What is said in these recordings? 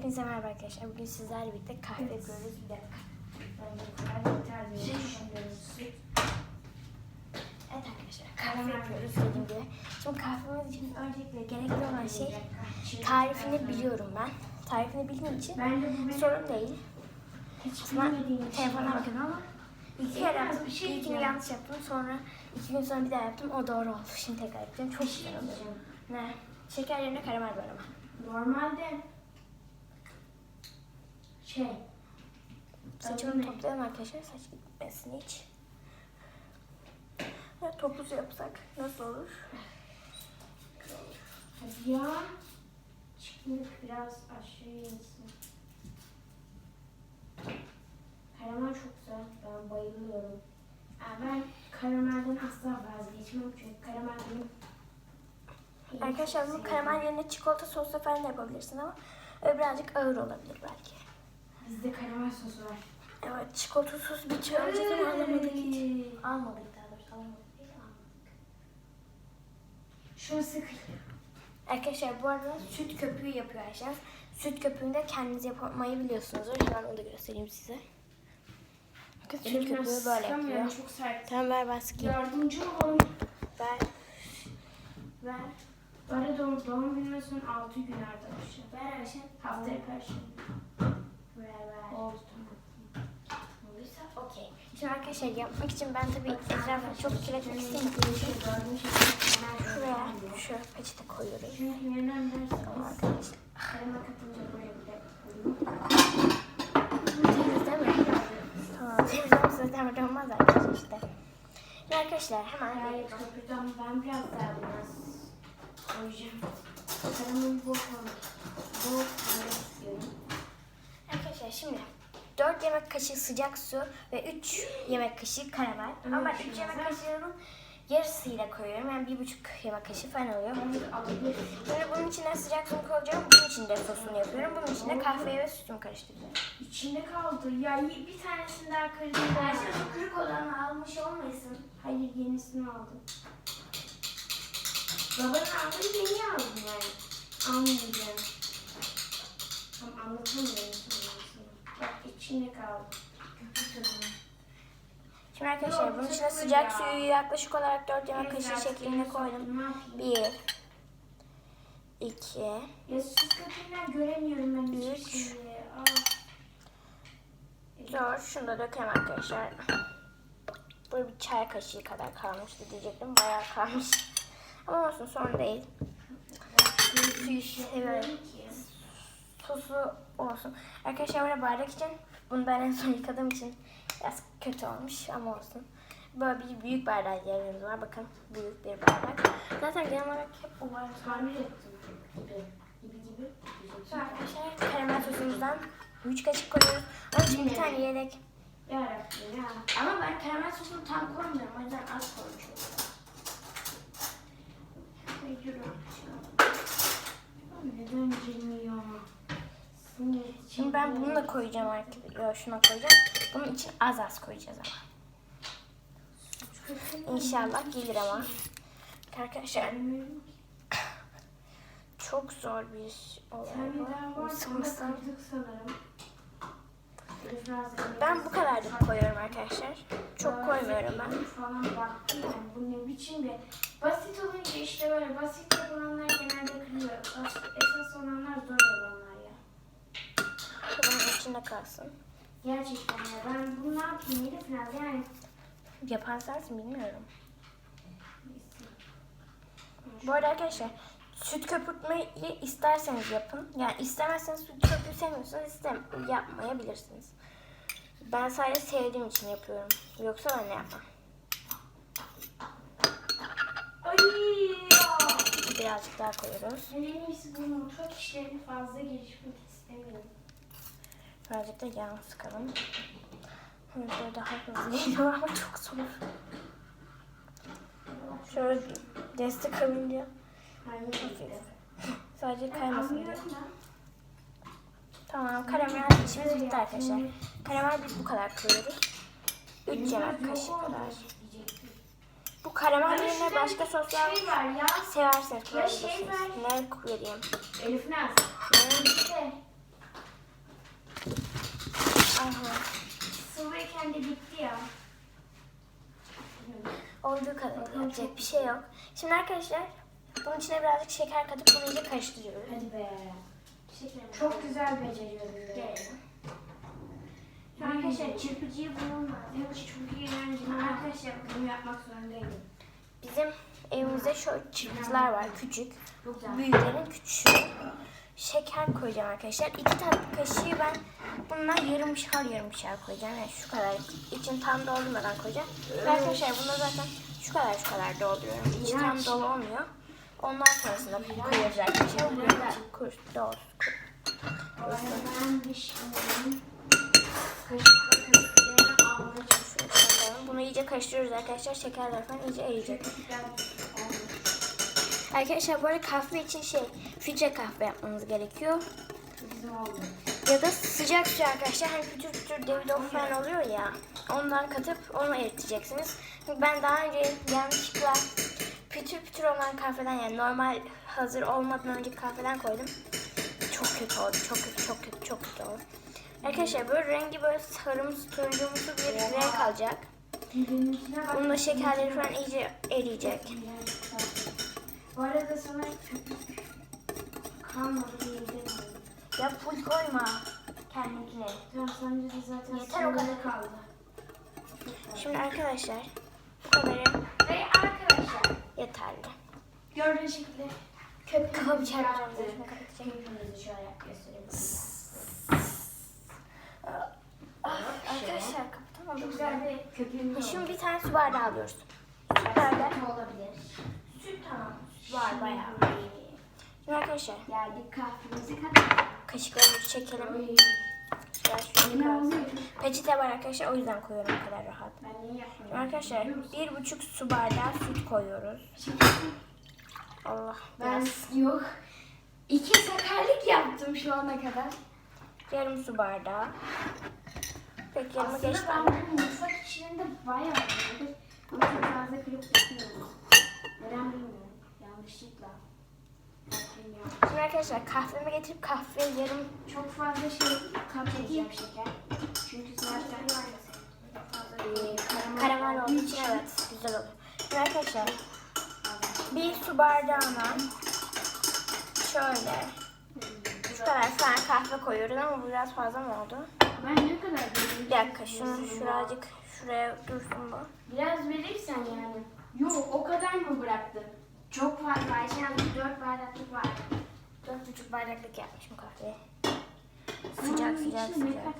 Hepinize merhaba arkadaşlar. Bugün sizlerle birlikte kahve yapıyoruz. Bir dakika. Ediyorum. Evet arkadaşlar kahve yapıyoruz dediğim gibi. Şimdi kahvemiz için öncelikle gerekli olan şey tarifini biliyorum ben. Tarifini bildiğim için sorun değil. için. telefona bakın ama iki kere Biraz yaptım. bir şey İlkini yanlış yaptım. Sonra iki gün sonra bir daha yaptım. O doğru oldu. Şimdi tekrar yapacağım. Çok şey güzel oluyor. Ne? Şeker yerine karamel var ama. Normalde şey Saçımı toplayalım arkadaşlar. Saç gitmesin hiç. Ya topuz yapsak nasıl olur? hadi ya çıkmış biraz aşağı insin. Karamel çok güzel. Ben bayılıyorum. Yani ben karamelden asla vazgeçmem çünkü karamel benim en Arkadaşlar bunu karamel yerine çikolata sosla falan da yapabilirsin ama birazcık ağır olabilir belki. Bizde karamel sosu var. Evet çikolata sosu bir çay alacağız ama alamadık hiç. Almadık daha doğrusu almadık değil almadık. Şunu sık. Arkadaşlar bu arada süt köpüğü yapıyor Ayşen. Süt köpüğünü de kendiniz yapmayı biliyorsunuzdur. Hemen onu da göstereyim size. Bakın süt köpüğü böyle yapıyor. Çok sert. Tamam ver ben sıkayım. Yardımcı olun. Ver. Ver. Arada doğum, doğum günüme son 6 gün arkadaşlar. Ver Ayşen. Haftaya perşembe. Okey. Şimdi arkadaşlar yapmak için ben tabii etrafı çok kirletmek istemiyorum. Şuraya şu peçete Tamam arkadaşlar. Temiz değil mi? Tamam temiz olmasa zaten olmaz arkadaşlar işte. Şimdi arkadaşlar hemen ama ben biraz daha biraz koyacağım. Karamın bol 4 yemek kaşığı sıcak su ve 3 yemek kaşığı karamel. Ama ben 3 yemek kaşığının yarısıyla koyuyorum. Yani 1,5 yemek kaşığı falan oluyor. Şimdi bunun içine sıcak su koyacağım. Bunun içinde sosunu yapıyorum. Bunun içine kahveyi ve sütümü karıştıracağım. İçinde kaldı. Ya bir tanesini daha kırdım. Ayşe şu kırık olanı almış olmayasın. Hayır yenisini aldım. Babanın aldığı yeni aldım yani. Almayacağım. Ama anlatamıyorum içinde kaldı. Şimdi arkadaşlar bunun içine sıcak suyu yaklaşık olarak 4 yemek kaşığı şeklinde koydum. Ne yapayım? 1 2 Ya süt köpüğünden göremiyorum ben hiç Üç. şimdi. Aa. 4 Şunu da dökelim arkadaşlar. Böyle bir çay kaşığı kadar kalmıştı diyecektim. Bayağı kalmış. Ama olsun sorun değil. Suyu seviyorum. Sosu olsun. Arkadaşlar böyle bardak için bunu ben en son yıkadığım için biraz kötü olmuş ama olsun. Böyle bir büyük bardağa ihtiyacımız var. Bakın büyük bir bardak. Zaten genel olarak hep bu var. Tahmin ettim. Gibi. Gibi gibi. Arkadaşlar karamel sosumuzdan 3 kaşık koyuyoruz. Onun için bir tane yedek. Yarabbim ya. Ama ben karamel sosunu tam koymuyorum. O yüzden az koymuş oluyorum. Ay, yürü. Neden girmiyor? Şimdi ben bunu da koyacağım artık. Yok şuna koyacağım. Bunun için az az koyacağız ama. İnşallah gelir ama. Arkadaşlar çok zor bir olay bu. Ben bu kadar da koyuyorum arkadaşlar. Çok koymuyorum ben. Bu ne biçim bir... Basit olunca işte böyle basit yapılanlar genelde. Basit, esas olanlar zor olanlar içinde kalsın. Gerçekten ya ben bunu ne yapayım Elif Naz yani. Yapan sensin bilmiyorum. Bu arada arkadaşlar süt köpürtmeyi isterseniz yapın. Yani istemezseniz süt sevmiyorsanız istem yapmayabilirsiniz. Ben sadece sevdiğim için yapıyorum. Yoksa ben de yapmam. Ay. Birazcık daha koyuyoruz. En iyisi bu mutfak işlerini fazla gelişmek istemiyorum. Birazcık da yağ sıkalım. Böyle daha hızlı geliyor ama çok zor. Şöyle destek alınca Hayır. sadece kaymasın diye. Tamam karamel işimiz bitti arkadaşlar. Karamel biz bu kadar koyuyoruz. 3 yemek kaşığı kadar. Bu karamel yerine başka soslar Şey var ya. severseniz Ya şey koyabilirsiniz. Ne vereyim? Elif Naz. Ne? Aha. Sıvıyken de bitti ya. Olduğu kadar yapacak bir şey yok. Şimdi arkadaşlar bunun içine birazcık şeker katıp bunu iyice karıştırıyoruz. Hadi be. Şeker. Çok güzel beceriyoruz. Gel. Arkadaşlar çırpıcıyı bulmam lazım. Çok iyi öğrencim. Arkadaşlar bunu yapmak zorundaydım. Bizim evimizde şu çırpıcılar var küçük. Büyüklerin küçüğü. Şeker koyacağım arkadaşlar. İki tatlı kaşığı ben bundan yarımşar yarımşar koyacağım. Yani şu kadar. İçin tam doldurmadan koyacağım. Ve arkadaşlar bunda zaten şu kadar şu kadar dolduruyorum. İçi tam dolu olmuyor. Ondan sonrasında koyuyoruz arkadaşlar. Buraya kur, dol, kur. Ben bir kaşıkla köpüklerini almaya çalışıyorum. Şunu koyalım. Bunu iyice karıştırıyoruz arkadaşlar. Şekerler falan iyice eriyecek. Arkadaşlar bu arada kahve için şey filtre kahve yapmamız gerekiyor. Ya da sıcak su arkadaşlar. Hani pütür pütür Davidoff falan oluyor ya. Ondan katıp onu eriteceksiniz. Çünkü ben daha önce yanlışlıkla pütür pütür olan kahveden yani normal hazır olmadan önce kahveden koydum. Çok kötü oldu. Çok kötü, çok kötü, çok kötü oldu. Arkadaşlar böyle rengi böyle sarımsı, turuncumsu bir renk alacak. Birbirinin bak. Bunun da şekerleri falan iyice eriyecek. Bu arada sana Ya full koyma kendinkine. Tamam sence de zaten Yeter o kadar. kaldı. Şimdi arkadaşlar bu kadarı Ve arkadaşlar yeterli. gördüğünüz şekilde yaptı. çarpacağım. Köpüğümüzü şöyle gösterebiliriz. Arkadaşlar kapatamadım. Çok güzel bir köpüğümüz oldu. Şimdi bir tane su bardağı alıyoruz. Süt bardağı. olabilir. Süt tamam. Var bayağı. Arkadaşlar Geldik kahvemizi katalım. kaşıklarımızı çekelim. Oy. Peçete var arkadaşlar o yüzden koyuyorum bu kadar rahat. Arkadaşlar bir buçuk su bardağı süt koyuyoruz. Allah Ben biraz. yok. İki sakarlık yaptım şu ana kadar. Yarım su bardağı. Pek yarımı Aslında geçti. ben bu mutfak işlerinde bayağı vardır. Ama çok fazla kırıp yapıyorum. Neden bilmiyorum. Şimdi arkadaşlar kahvemi getirip kahve yarım Çok fazla şey katmayacağım şeker. Çünkü zaten e, karamel olduğu için evet güzel olur. Şimdi arkadaşlar bir su bardağına şöyle şu kadar falan kahve koyuyoruz ama bu biraz fazla mı oldu? Ben ne kadar? Bir dakika şunu şuracık şuraya dursun bu. Biraz verirsen yani. Yok o kadar mı bıraktın? Çok fazla. Ayşe Hanım 4 bardaklık var. Dört buçuk bardaklık yapmışım kahveyi. Sıcak sıcak ne sıcak. ya?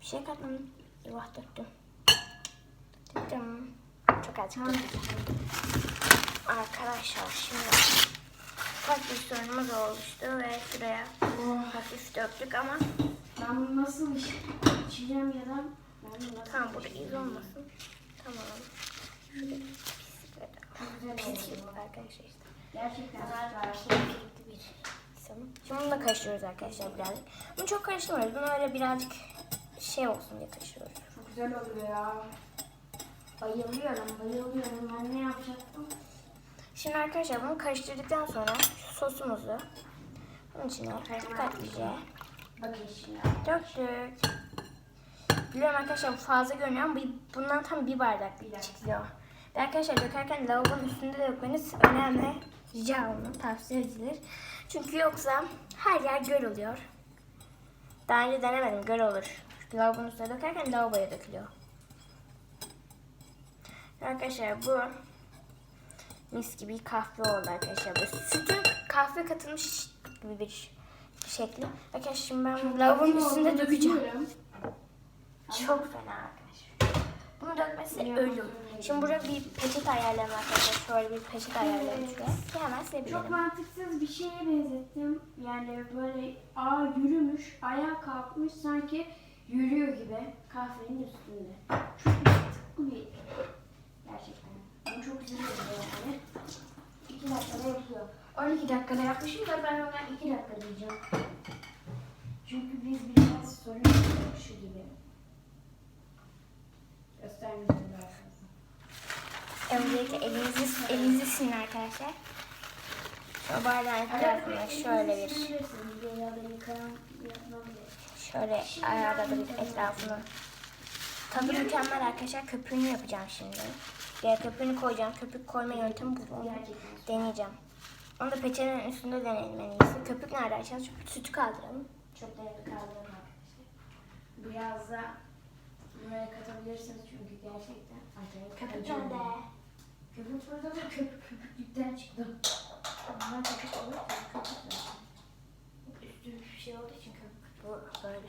Bir şey katmadım. Eyvah döktüm. Döktüm. Çok azıcık döktüm. Arkadaşlar şimdi bir sorunumuz oluştu ve şuraya hafif döktük ama Ben bunu nasıl iç- içeceğim ya da ben bunu nasıl tamam burada iz olmasın. Tamam. Şurada bir oldu. arkadaşlar işte. Gerçekten bir insanım. Şimdi bunu da karıştırıyoruz arkadaşlar birazcık. Bunu çok karıştırmıyoruz. Bunu öyle birazcık şey olsun diye karıştırıyoruz. Çok güzel oluyor ya. Bayılıyorum, bayılıyorum. Ben ne yapacaktım? Şimdi arkadaşlar bunu karıştırdıktan sonra şu sosumuzu bunun içine dikkatlice döktük. Biliyorum arkadaşlar fazla görünüyor ama bu- bundan tam bir bardak çıkıyor. Ve arkadaşlar dökerken lavabonun üstünde dökmeniz önemli. Rica olunur, tavsiye edilir. Çünkü yoksa her yer göl oluyor. Daha önce denemedim, göl olur. Lavabonun üstüne dökerken lavaboya dökülüyor. Arkadaşlar bu mis gibi kahve oldu arkadaşlar. Böyle sütün kahve katılmış gibi bir şekli. Arkadaşlar şimdi ben bunu lavabonun üstünde dökeceğim. Çok fena arkadaşlar. Bunu dökmesi ölüm. Şimdi buraya bir peçete ayarlayalım arkadaşlar. Şöyle bir peçete ayarlayalım şuraya. Ki hemen silebilirim. Çok mantıksız bir şeye benzettim. Yani böyle ağ yürümüş, ayağa kalkmış sanki yürüyor gibi kahvenin üstünde. Çok mantıklı bir gerçekten. Ama çok güzel oluyor yani. 2 dakikada yapıyor. 12 dakikada yapmışım da ben ona 2 dakika diyeceğim. Çünkü biz biraz sorun şu gibi. Göstermeyeceğim daha fazla. Öncelikle elinizi, elinizi silin arkadaşlar. Şu bardağın etrafına şöyle bir şöyle ayarladım etrafını. Tadı mükemmel arkadaşlar. Köpüğünü yapacağım şimdi. Diğer köpüğünü koyacağım. Köpük koyma yöntemi bu. Onu deneyeceğim. Onu da peçetenin üstünde deneyelim en iyisi. Köpük nerede açacağız? Sütü kaldıralım. Çok da yakın kaldırım arkadaşlar. Biraz da buraya katabilirsiniz çünkü gerçekten acayip Köpük nerede? Köpük burada da köpük köpüklükten çıktı. Bunlar köpük olur da köpük zaten. Üstü bir şey olduğu için köpük bu böyle.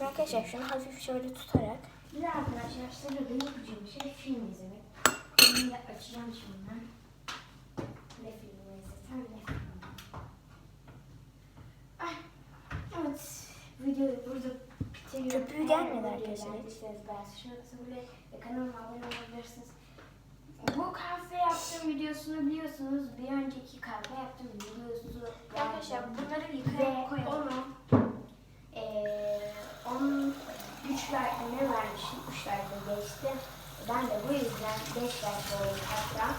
Arkadaşlar şunu hafif şöyle tutarak Bir de arkadaşlar size de yapacağım şey film izlemek. Filmi de açacağım şimdi ben. Ne filmi izlesem ne filmi. Ay, evet. Videoyu burada. Köpüğü gelmedi arkadaşlar. kanalıma abone olabilirsiniz. Bu kahve yaptığım videosunu biliyorsunuz. Bir önceki kahve yaptığım videosunu Arkadaşlar bunları yıkayıp koyalım. onu eee onun 3 like ne vermişim? 3 like geçti. Ben de bu yüzden 5 like oldu hatta.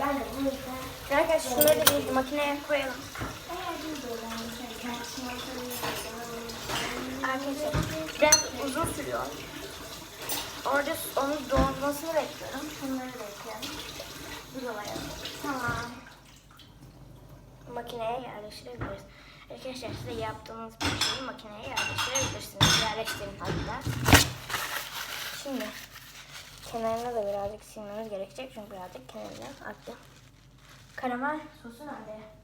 Ben de bu yüzden Arkadaşlar şunları da bir makineye koyalım. eğer bir de öğrenmişseniz kendisine Arkadaşlar biraz uzun sürüyor. Orada onun donmasını bekliyorum. Şunları ekleyelim. Buralara. Tamam. Makineye yerleştirebiliriz. Arkadaşlar size yaptığınız bir şeyi makineye yerleştirebilirsiniz. Yerleştirin hatta. Şimdi kenarına da birazcık silmemiz gerekecek çünkü birazcık kenarına attı. Karamel sosu nerede?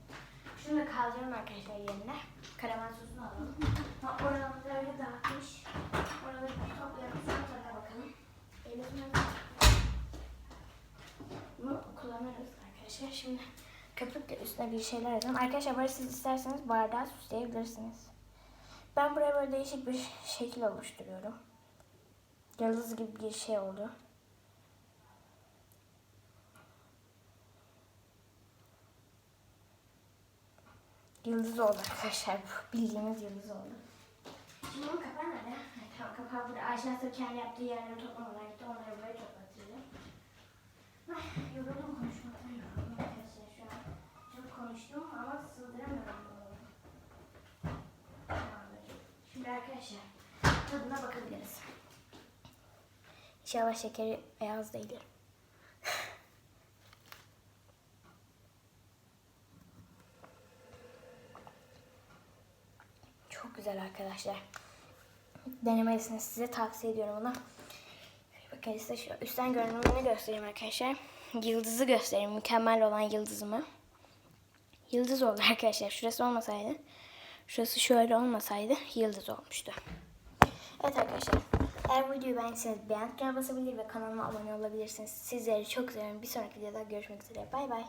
Şunu da kaldıralım arkadaşlar yerine. Karamel sosunu alalım. Ha, oraları dağıtmış. Oraları toplayalım. Sonra tadına bakalım. Elimizden bunu kullanırız arkadaşlar. Şimdi köpükle üstüne bir şeyler yazalım. Arkadaşlar böyle siz isterseniz bardağı süsleyebilirsiniz. Ben buraya böyle değişik bir şekil oluşturuyorum. Yıldız gibi bir şey oldu. Yıldız oldu arkadaşlar. Bu bildiğimiz yıldız oldu. Şimdi bunun kapağı nerede? Tamam kapağı burada. Ayşe Asır kendi yaptığı yerleri toplamadan gitti. Onları buraya toplatacağım. Ay, yoruldum konuşmaktan yoruldum arkadaşlar şu an. Çok konuştum ama sığdıramıyorum bunu. Tamamdır. Şimdi arkadaşlar tadına bakabiliriz. İnşallah şekeri beyaz değildir. Çok güzel arkadaşlar. Denemelisiniz. Size tavsiye ediyorum bunu. Bakın size şu üstten görünümünü göstereyim arkadaşlar. Yıldızı göstereyim. Mükemmel olan yıldızımı. Yıldız oldu arkadaşlar. Şurası olmasaydı. Şurası şöyle olmasaydı yıldız olmuştu. Evet arkadaşlar. Eğer videoyu beğendiyseniz beğen tuşuna basabilir ve kanalıma abone olabilirsiniz. Sizleri çok seviyorum. Bir sonraki videoda görüşmek üzere. Bay bay.